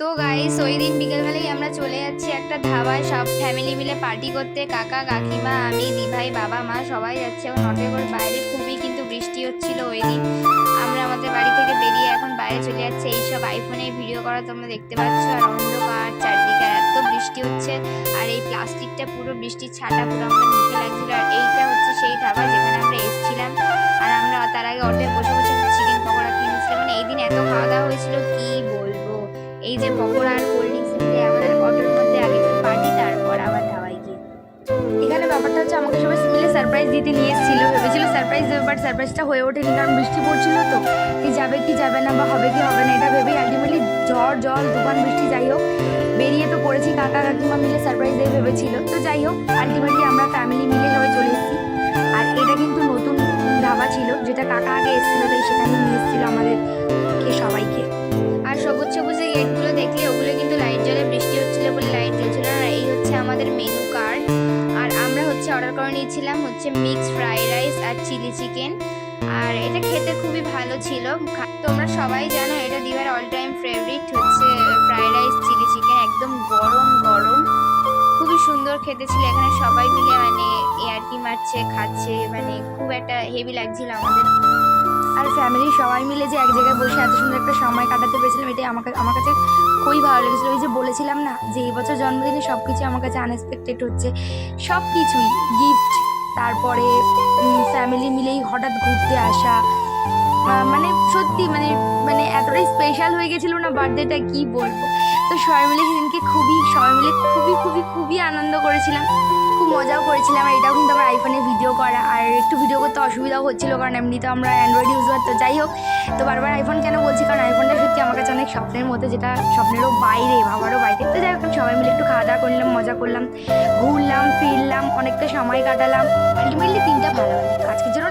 তো গাইস ওই দিন বিকেলবেলায় আমরা চলে যাচ্ছি একটা ধাবায়। সব ফ্যামিলি মিলে পার্টি করতে। কাকা, কাকিমা, আমি, দিভাই, বাবা, মা সবাই যাচ্ছে। এখন নটের করে বাইরে খুবই কিন্তু বৃষ্টি হচ্ছিল ওই দিন। আমরা আমাদের বাড়ি থেকে বেরিয়ে এখন বাইরে চলে যাচ্ছে। এইসব আইফোনে ভিডিও করা তোমরা দেখতে পাচ্ছ। আর অন্ধকার চারদিকে এত বৃষ্টি হচ্ছে। আর এই প্লাস্টিকটা পুরো বৃষ্টির ছাটা পুরো আমাদের মুখে লাগছিল। আর এইটা হচ্ছে সেই ধাবা যেখানে আমরা এসেছিলাম। আর আমরা তার আগে অটোয় বসে বসে চিকেন পকোড়া কিনেছিলাম। মানে এই দিন এত খাওয়া দাওয়া হয়েছিল যে পকোড়া আর কোল্ড ড্রিঙ্কস আমাদের অটোর মধ্যে আগে একটু পার্টি তারপর আবার ধাবায় গিয়ে। এখানে ব্যাপারটা হচ্ছে আমাকে সবাই মিলে সারপ্রাইজ দিতে নিয়ে এসেছিল, ভেবেছিল সারপ্রাইজ দেবে বাট সারপ্রাইজটা হয়ে ওঠেনি, কারণ বৃষ্টি পড়ছিল তো। কি যাবে কি যাবে না, বা হবে কি হবে না, এটা ভেবেই আলটিমেটলি ঝড় জল তুফান, বৃষ্টি, যাই হোক, বেরিয়ে তো পড়েছি, কাকা, কাকিমা মিলে সারপ্রাইজ দেবে ভেবেছিল। তো যাই হোক আলটিমেটলি আমরা ফ্যামিলি মিলে সবাই চলে এসেছি। আর এটা কিন্তু নতুন ধাবা ছিল, যেটা কাকা আগে এসেছিল, তাই সেখানে নিয়ে এসেছিল অর্ডার করে নিয়েছিলাম হচ্ছে মিক্সড ফ্রাইড রাইস আর চিলি চিকেন। আর এটা খেতে খুবই ভালো ছিল। তোমরা সবাই জানো এটা দিবার অল টাইম ফেভারিট হচ্ছে ফ্রাইড রাইস, চিলি চিকেন একদম গরম গরম। খুবই সুন্দর খেতে ছিল। এখানে সবাই মিলে মানে এয়ারটি মারছে, খাচ্ছে মানে খুব একটা হেভি লাগছিল আমাদের। আর ফ্যামিলির সবাই মিলে যে এক জায়গায় বসে এত সুন্দর একটা সময় কাটাতে পেরেছিলাম, এটাই আমাকে আমার কাছে খুবই ভালো লেগেছিলো। ওই যে বলেছিলাম না যে এই বছর জন্মদিনে সব কিছু আমার কাছে আনএক্সপেক্টেড হচ্ছে। সব কিছুই গিফট তারপরে ফ্যামিলি মিলেই হঠাৎ ঘুরতে আসা মানে সত্যি মানে স্পেশাল হয়ে গেছিল না বার্থডেটা কি বলব? তো সবাই মিলে সেদিনকে খুবই সবাই মিলে খুবই খুবই খুবই আনন্দ করেছিলাম। খুব মজাও করেছিলাম, আর এটাও কিন্তু আমার আইফোনে ভিডিও করা। আর একটু ভিডিও করতে অসুবিধাও হচ্ছিল, কারণ এমনি তো আমরা অ্যান্ড্রয়েড ইউজার তো যাই হোক। তো বারবার আইফোন কেন বলছি? কারণ আইফোনটা সত্যি আমার কাছে অনেক স্বপ্নের মতো যেটা স্বপ্নেরও বাইরে, ভাবারও বাইরে। তো যাই হোক, সবাই মিলে একটু খাওয়া দাওয়া করলাম মজা করলাম। ঘুরলাম, ফিরলাম, অনেকটা সময় কাটালাম। আলটিমেটলি দিনটা ভালো আজকের জন্য